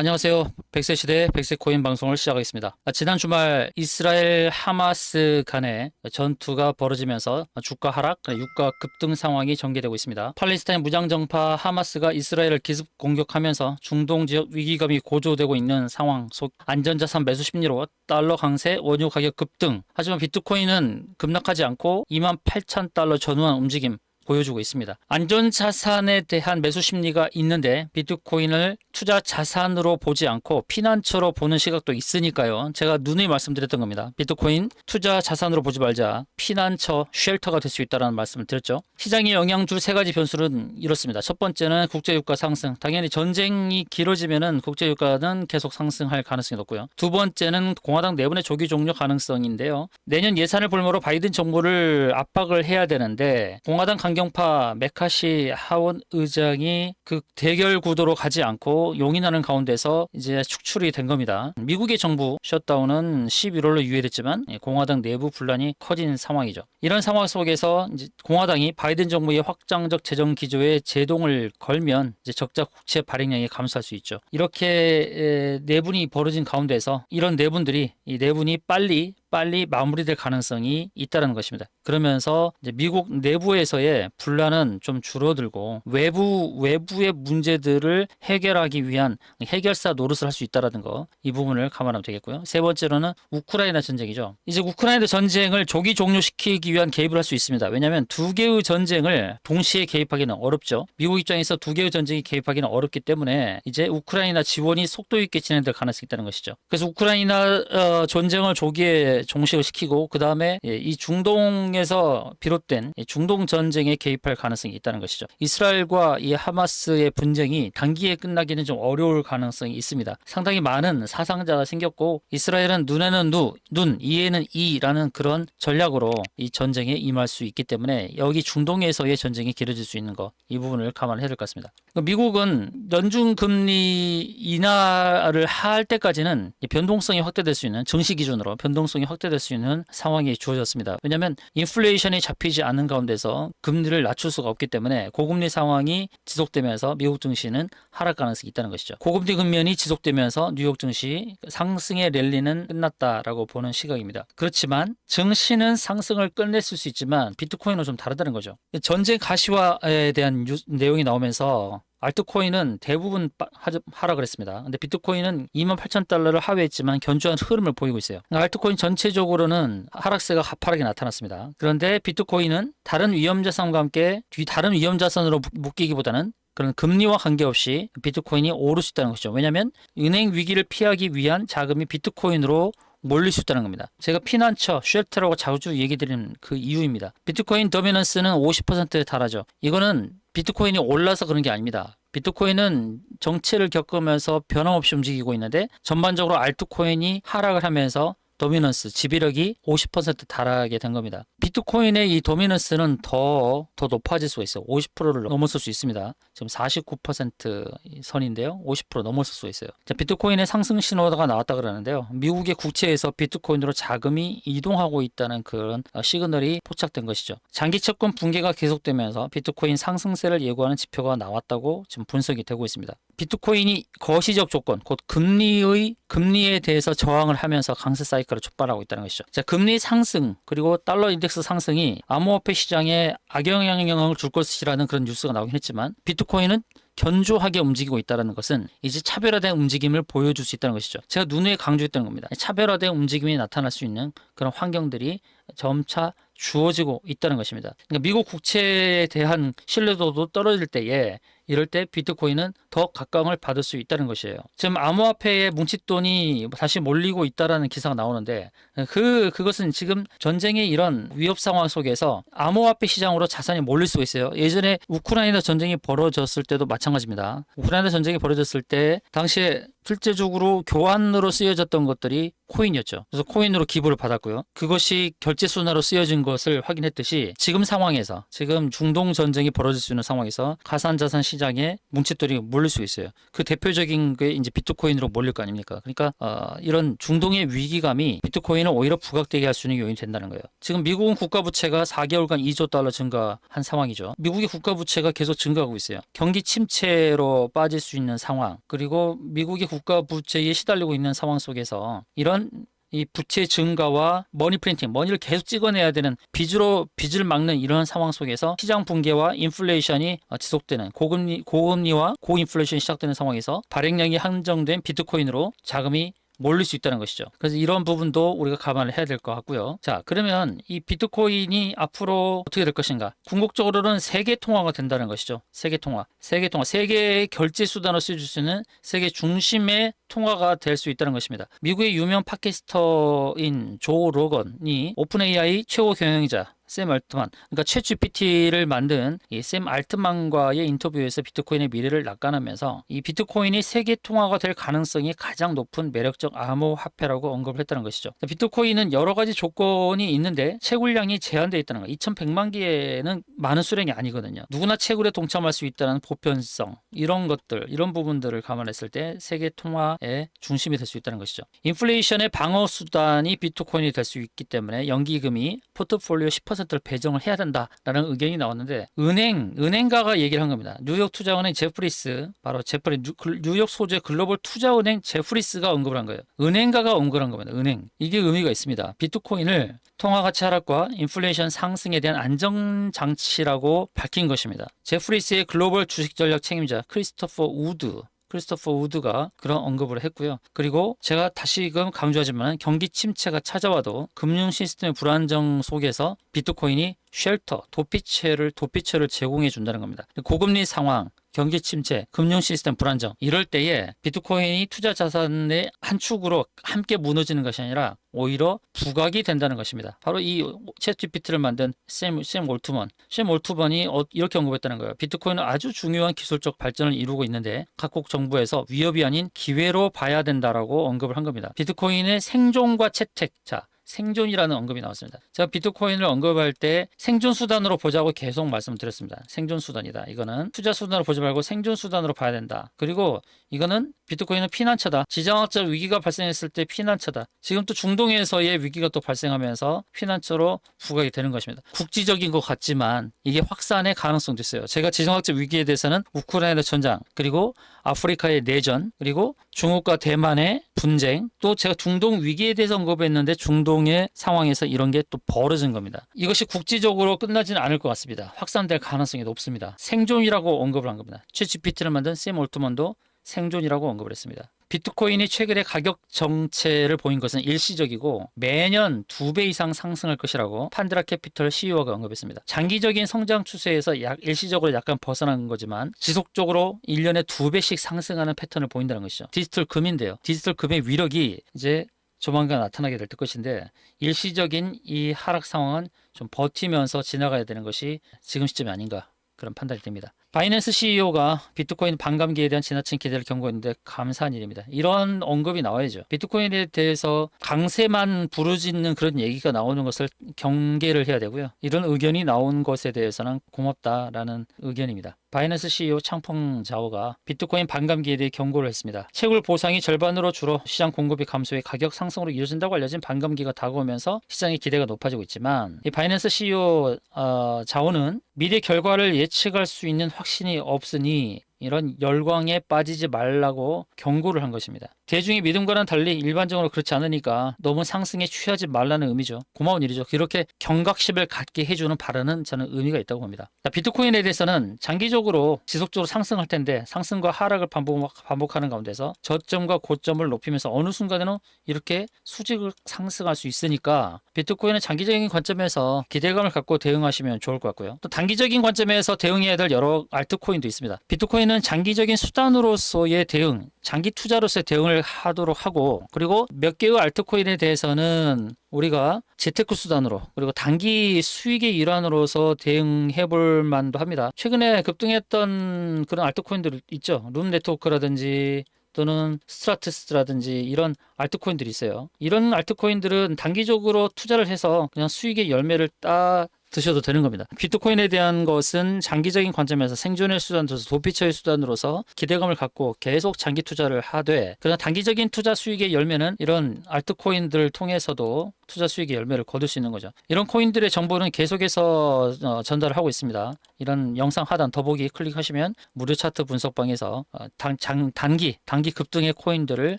안녕하세요. 백세 시대 백세 코인 방송을 시작하겠습니다. 아, 지난 주말 이스라엘 하마스 간의 전투가 벌어지면서 주가 하락, 유가 급등 상황이 전개되고 있습니다. 팔레스타인 무장정파 하마스가 이스라엘을 기습 공격하면서 중동 지역 위기감이 고조되고 있는 상황 속 안전자산 매수 심리로 달러 강세, 원유 가격 급등. 하지만 비트코인은 급락하지 않고 2만 8천 달러 전후한 움직임 보여주고 있습니다. 안전 자산에 대한 매수 심리가 있는데 비트코인을 투자 자산으로 보지 않고 피난처로 보는 시각도 있으니까요. 제가 누누이 말씀드렸던 겁니다. 비트코인 투자 자산으로 보지 말자. 피난처, 쉘터가 될 수 있다는 말씀을 드렸죠. 시장에 영향 줄 세 가지 변수는 이렇습니다. 첫 번째는 국제유가 상승. 당연히 전쟁이 길어지면은 국제유가는 계속 상승할 가능성이 높고요. 두 번째는 공화당 내분의 조기 종료 가능성인데요. 내년 예산을 볼모로 바이든 정부를 압박을 해야 되는데 공화당 강경 파 메카시 하원 의장이 그 대결 구도로 가지 않고 용인하는 가운데서 이제 축출이 된 겁니다. 미국의 정부 셧다운은 11월로 유예됐지만 예, 공화당 내부 분란이 커진 상황이죠. 이런 상황 속에서 공화당이 바이든 정부의 확장적 재정 기조에 제동을 걸면 적자 국채 발행량이 감소할 수 있죠. 이렇게 에, 내분이 벌어진 가운데서 이런 내분들이 이 내분이 빨리 빨리 마무리될 가능성이 있다는 것입니다. 그러면서 미국 내부에서의 분란은 좀 줄어들고 외부 외부의 문제들을 해결하기 위한 해결사 노릇을 할 수 있다라는 거 이 부분을 감안하면 되겠고요. 세 번째로는 우크라이나 전쟁이죠. 이제 우크라이나 전쟁을 조기 종료시키기 위한 개입을 할 수 있습니다. 왜냐하면 두 개의 전쟁을 동시에 개입하기는 어렵죠. 미국 입장에서 두 개의 전쟁이 개입하기는 어렵기 때문에 이제 우크라이나 지원이 속도 있게 진행될 가능성이 있다는 것이죠. 그래서 우크라이나 어, 전쟁을 조기에 종식을 시키고 그 다음에 이 중동에서 비롯된 이 중동 전쟁에 개입할 가능성이 있다는 것이죠. 이스라엘과 이 하마스의 분쟁이 단기에 끝나기는 좀 어려울 가능성이 있습니다. 상당히 많은 사상자가 생겼고 이스라엘은 눈에는 누, 눈, 이에는 이라는 그런 전략으로 이 전쟁에 임할 수 있기 때문에 여기 중동에서의 전쟁이 길어질 수 있는 거이 부분을 감안해야 될 것 같습니다. 미국은 연중 금리 인하를 할 때까지는 이 변동성이 확대될 수 있는 증시 기준으로 변동성이 확대될 수 있는 상황이 주어졌습니다. 왜냐하면 인플레이션이 잡히지 않는 가운데서 금리를 낮출 수가 없기 때문에 고금리 상황이 지속되면서 미국 증시는 하락 가능성이 있다는 것이죠. 고금리 국면이 지속되면서 뉴욕 증시 상승의 랠리는 끝났다라고 보는 시각입니다. 그렇지만 증시는 상승을 끝냈을 수 있지만 비트코인은 좀 다르다는 거죠. 전쟁 가시화에 대한 뉴- 내용이 나오면서 알트코인은 대부분 빠- 하- 하락을 했습니다. 근데 비트코인은 2만 8천 달러를 하회했지만 견조한 흐름을 보이고 있어요. 그러니까 알트코인 전체적으로는 하락세가 가파르게 나타났습니다. 그런데 비트코인은 다른 위험자산과 함께 뒤 다른 위험자산으로 묶- 묶이기보다는 그런 금리와 관계없이 비트코인이 오를 수 있다는 것이죠. 왜냐하면 은행 위기를 피하기 위한 자금이 비트코인으로 몰릴 수 있다는 겁니다. 제가 피난처, 쉘터라고 자주 얘기 드리는 그 이유입니다. 비트코인 더미넌스는 50%에 달하죠. 이거는 비트코인이 올라서 그런 게 아닙니다. 비트코인은 정체를 겪으면서 변함없이 움직이고 있는데 전반적으로 알트코인이 하락을 하면서 도미넌스, 지배력이 50% 달하게 된 겁니다. 비트코인의 이 도미넌스는 더, 더 높아질 수가 있어요. 50%를 넘어설 수 있습니다. 지금 49% 선인데요. 50% 넘어설 수가 있어요. 자, 비트코인의 상승 신호가 나왔다 그러는데요. 미국의 국채에서 비트코인으로 자금이 이동하고 있다는 그런 어, 시그널이 포착된 것이죠. 장기 채권 붕괴가 계속되면서 비트코인 상승세를 예고하는 지표가 나왔다고 지금 분석이 되고 있습니다. 비트코인이 거시적 조건, 곧 금리의 금리에 대해서 저항을 하면서 강세 사이클을 촉발하고 있다는 것이죠. 자, 금리 상승 그리고 달러 인덱스 상승이 암호화폐 시장에 악영향을 줄 것이라는 그런 뉴스가 나오긴 했지만 비트코인은 견조하게 움직이고 있다는 것은 이제 차별화된 움직임을 보여줄 수 있다는 것이죠. 제가 누누이 강조했던 겁니다. 차별화된 움직임이 나타날 수 있는 그런 환경들이 점차 주어지고 있다는 것입니다. 그러니까 미국 국채에 대한 신뢰도도 떨어질 때에 이럴 때 비트코인은 더 각광을 받을 수 있다는 것이에요. 지금 암호화폐에 뭉칫돈이 다시 몰리고 있다라는 기사가 나오는데 그 그것은 지금 전쟁의 이런 위협 상황 속에서 암호화폐 시장으로 자산이 몰릴 수가 있어요. 예전에 우크라이나 전쟁이 벌어졌을 때도 마찬가지입니다. 우크라이나 전쟁이 벌어졌을 때 당시에 실제적으로 교환으로 쓰여졌던 것들이 코인이었죠. 그래서 코인으로 기부를 받았고요. 그것이 결제 순화로 쓰여진 것을 확인했듯이 지금 상황에서 지금 중동 전쟁이 벌어질 수 있는 상황에서 가상 자산 시장 시장에 뭉칫돌이 몰릴 수 있어요. 그 대표적인 게 이제 비트코인으로 몰릴 거 아닙니까? 그러니까 어, 이런 중동의 위기감이 비트코인을 오히려 부각되게 할 수 있는 요인이 된다는 거예요. 지금 미국은 국가 부채가 4개월간 2조 달러 증가한 상황이죠. 미국의 국가 부채가 계속 증가하고 있어요. 경기 침체로 빠질 수 있는 상황, 그리고 미국의 국가 부채에 시달리고 있는 상황 속에서 이런 이 부채 증가와 머니 프린팅, 머니를 계속 찍어내야 되는 빚으로 빚을 막는 이런 상황 속에서 시장 붕괴와 인플레이션이 어, 지속되는 고금리 고금리와 고인플레이션이 시작되는 상황에서 발행량이 한정된 비트코인으로 자금이 몰릴 수 있다는 것이죠. 그래서 이런 부분도 우리가 감안을 해야 될 것 같고요. 자, 그러면 이 비트코인이 앞으로 어떻게 될 것인가? 궁극적으로는 세계 통화가 된다는 것이죠. 세계 통화. 세계 통화. 세계의 결제 수단으로 쓰여질 수 있는 세계 중심의 통화가 될 수 있다는 것입니다. 미국의 유명 팟캐스터인 조 로건이 오픈 AI 최고 경영자 샘 알트만, 그러니까 챗 GPT를 만든 이 샘 알트만과의 인터뷰에서 비트코인의 미래를 낙관하면서 이 비트코인이 세계 통화가 될 가능성이 가장 높은 매력적 암호화폐라고 언급을 했다는 것이죠. 비트코인은 여러 가지 조건이 있는데 채굴량이 제한되어 있다는 거. 2,100만 개는 많은 수량이 아니거든요. 누구나 채굴에 동참할 수 있다는 보편성 이런 것들, 이런 부분들을 감안했을 때 세계 통화의 중심이 될 수 있다는 것이죠. 인플레이션의 방어 수단이 비트코인이 될 수 있기 때문에 연기금이 포트폴리오 10%를 배정을 해야 된다라는 의견이 나왔는데 은행 은행가가 얘기를 한 겁니다. 뉴욕 투자은행 제프리스 바로 제프리 뉴욕 소재 글로벌 투자은행 제프리스가 언급을 한 거예요. 은행가가 언급을 한 겁니다. 은행 이게 의미가 있습니다. 비트코인을 통화 가치 하락과 인플레이션 상승에 대한 안정 장치라고 밝힌 것입니다. 제프리스의 글로벌 주식 전략 책임자 크리스토퍼 우드 크리스토퍼 우드가 그런 언급을 했고요. 그리고 제가 다시금 강조하지만 경기 침체가 찾아와도 금융 시스템의 불안정 속에서 비트코인이 쉘터, 도피처를 도피처를 제공해 준다는 겁니다. 고금리 상황, 경기 침체, 금융 시스템 불안정 이럴 때에 비트코인이 투자 자산의 한 축으로 함께 무너지는 것이 아니라 오히려 부각이 된다는 것입니다. 바로 이 챗GPT를 만든 샘, 샘 올트먼, 샘 올트먼이 어- 이렇게 언급했다는 거예요. 비트코인은 아주 중요한 기술적 발전을 이루고 있는데 각국 정부에서 위협이 아닌 기회로 봐야 된다라고 언급을 한 겁니다. 비트코인의 생존과 채택, 자 생존이라는 언급이 나왔습니다. 제가 비트코인을 언급할 때 생존 수단으로 보자고 계속 말씀드렸습니다. 생존 수단이다. 이거는 투자 수단으로 보지 말고 생존 수단으로 봐야 된다. 그리고 이거는 비트코인은 피난처다. 지정학적 위기가 발생했을 때 피난처다. 지금 또 중동에서의 위기가 또 발생하면서 피난처로 부각이 되는 것입니다. 국지적인 것 같지만 이게 확산의 가능성도 있어요. 제가 지정학적 위기에 대해서는 우크라이나 전장 그리고 아프리카의 내전 그리고 중국과 대만의 분쟁 또 제가 중동 위기에 대해서 언급했는데 중동의 상황에서 이런 게 또 벌어진 겁니다. 이것이 국지적으로 끝나지는 않을 것 같습니다. 확산될 가능성이 높습니다. 생존이라고 언급을 한 겁니다. 최 GPT를 만든 샘 올트먼도 생존이라고 언급을 했습니다. 비트코인이 최근에 가격 정체를 보인 것은 일시적이고 매년 두 배 이상 상승할 것이라고 판드라 캐피털 CEO가 언급했습니다. 장기적인 성장 추세에서 약 일시적으로 약간 벗어난 거지만 지속적으로 1년에 두 배씩 상승하는 패턴을 보인다는 것이죠. 디지털 금인데요. 디지털 금의 위력이 이제 조만간 나타나게 될 것인데 일시적인 이 하락 상황은 좀 버티면서 지나가야 되는 것이 지금 시점이 아닌가 그런 판단이 됩니다. 바이낸스 CEO가 비트코인 반감기에 대한 지나친 기대를 경고했는데 감사한 일입니다. 이런 언급이 나와야죠. 비트코인에 대해서 강세만 부르짖는 그런 얘기가 나오는 것을 경계를 해야 되고요. 이런 의견이 나온 것에 대해서는 고맙다라는 의견입니다. 바이낸스 CEO 창펑 자오가 비트코인 반감기에 대해 경고를 했습니다. 채굴 보상이 절반으로 줄어 시장 공급이 감소해 가격 상승으로 이어진다고 알려진 반감기가 다가오면서 시장의 기대가 높아지고 있지만 이 바이낸스 CEO 어, 자오는 미래 결과를 예측할 수 있는 확신이 없으니 이런 열광에 빠지지 말라고 경고를 한 것입니다. 대중의 믿음과는 달리 일반적으로 그렇지 않으니까 너무 상승에 취하지 말라는 의미죠. 고마운 일이죠. 이렇게 경각심을 갖게 해주는 발언은 저는 의미가 있다고 봅니다. 자, 비트코인에 대해서는 장기적으로 지속적으로 상승할 텐데 상승과 하락을 반복, 반복 하는 가운데서 저점과 고점을 높이면서 어느 순간에는 이렇게 수직을 상승할 수 있으니까 비트코인은 장기적인 관점에서 기대감을 갖고 대응하시면 좋을 것 같고요. 또 단기적인 관점에서 대응해야 될 여러 알트코인도 있습니다. 비트코인 은 장기적인 수단으로서의 대응, 장기 투자로서의 대응을 하도록 하고 그리고 몇 개의 알트코인에 대해서는 우리가 재테크 수단으로 그리고 단기 수익의 일환으로서 대응해 볼 만도 합니다. 최근에 급등했던 그런 알트코인들 있죠. 룸 네트워크라든지 또는 스트라트스라든지 이런 알트코인들이 있어요. 이런 알트코인들은 단기적으로 투자를 해서 그냥 수익의 열매를 따 드셔도 되는 겁니다. 비트코인에 대한 것은 장기적인 관점에서 생존의 수단으로서 도피처의 수단으로서 기대감을 갖고 계속 장기 투자를 하되 그러나 단기적인 투자 수익의 열매는 이런 알트코인들을 통해서도 투자 수익의 열매를 거둘 수 있는 거죠. 이런 코인들의 정보는 계속해서 어, 전달을 하고 있습니다. 이런 영상 하단 더보기 클릭하시면 무료 차트 분석방에서 어, 단, 장, 단기 단기 급등의 코인들을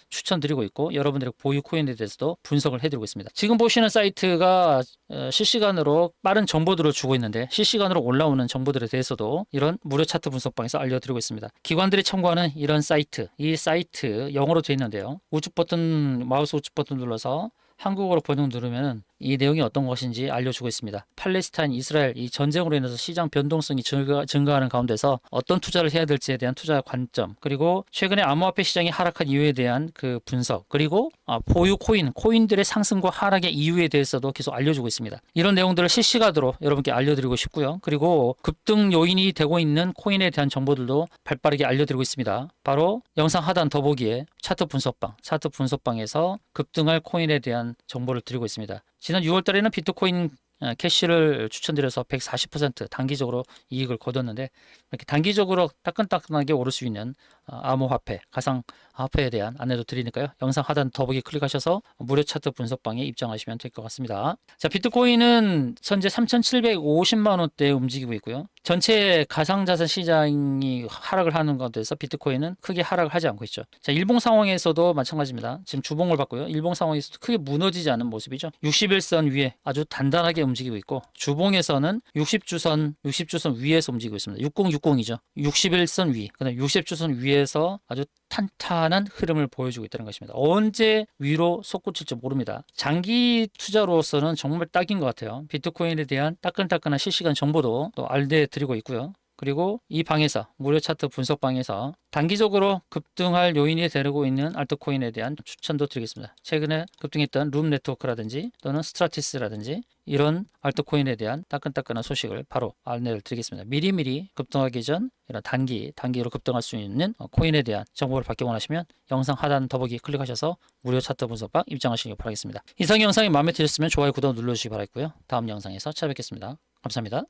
추천드리고 있고 여러분들의 보유 코인에 대해서도 분석을 해드리고 있습니다. 지금 보시는 사이트가 어, 실시간으로 빠른 정보들을 주고 있는데 실시간으로 올라오는 정보들에 대해서도 이런 무료 차트 분석방에서 알려드리고 있습니다. 기관들이 청구하는 이런 사이트, 이 사이트 영어로 되어 있는데요. 우측 버튼 마우스 우측 버튼 눌러서 한국어로 번역 누르면 이 내용이 어떤 것인지 알려주고 있습니다. 팔레스타인, 이스라엘 이 전쟁으로 인해서 시장 변동성이 증가, 증가하는 가운데서 어떤 투자를 해야 될지에 대한 투자 관점 그리고 최근에 암호화폐 시장이 하락한 이유에 대한 그 분석 그리고 아, 보유 코인, 코인들의 상승과 하락의 이유에 대해서도 계속 알려주고 있습니다. 이런 내용들을 실시간으로 여러분께 알려드리고 싶고요. 그리고 급등 요인이 되고 있는 코인에 대한 정보들도 발빠르게 알려드리고 있습니다. 바로 영상 하단 더보기에 차트 분석방, 차트 분석방에서 급등할 코인에 대한 정보를 드리고 있습니다. 지난 6월 달에는 비트코인 어, 캐시를 추천드려서 140% 단기적으로 이익을 거뒀는데 이렇게 단기적으로 따끈따끈하게 오를 수 있는 어, 암호화폐, 가상 화폐에 대한 안내도 드리니까요. 영상 하단 더보기 클릭하셔서 무료 차트 분석방에 입장하시면 될 것 같습니다. 자, 비트코인은 현재 3,750만 원대에 움직이고 있고요. 전체 가상자산 시장이 하락을 하는 가운데서 비트코인은 크게 하락을 하지 않고 있죠. 자, 일봉 상황에서도 마찬가지입니다. 지금 주봉을 봤고요. 일봉 상황에서도 크게 무너지지 않은 모습이죠. 61선 위에 아주 단단하게 움직이고 있고 주봉에서는 60주선 60주선 위에서 움직이고 있습니다. 6060이죠. 61선 위. 그다음 60주선 위에서 아주 탄탄한 흐름을 보여주고 있다는 것입니다. 언제 위로 솟구칠지 모릅니다. 장기 투자로서는 정말 딱인 것 같아요. 비트코인에 대한 따끈따끈한 실시간 정보도 또 알려드리고 있고요. 그리고 이 방에서 무료 차트 분석 방에서 단기적으로 급등할 요인이 되고 있는 알트코인에 대한 추천도 드리겠습니다. 최근에 급등했던 룸 네트워크라든지 또는 스트라티스라든지 이런 알트코인에 대한 따끈따끈한 소식을 바로 안내를 드리겠습니다. 미리미리 급등하기 전 이런 단기 단기로 급등할 수 있는 어, 코인에 대한 정보를 받기 원하시면 영상 하단 더보기 클릭하셔서 무료 차트 분석방 입장하시기 바라겠습니다. 이상 영상이 마음에 드셨으면 좋아요 구독 눌러주시기 바라겠고요. 다음 영상에서 찾아뵙겠습니다. 감사합니다.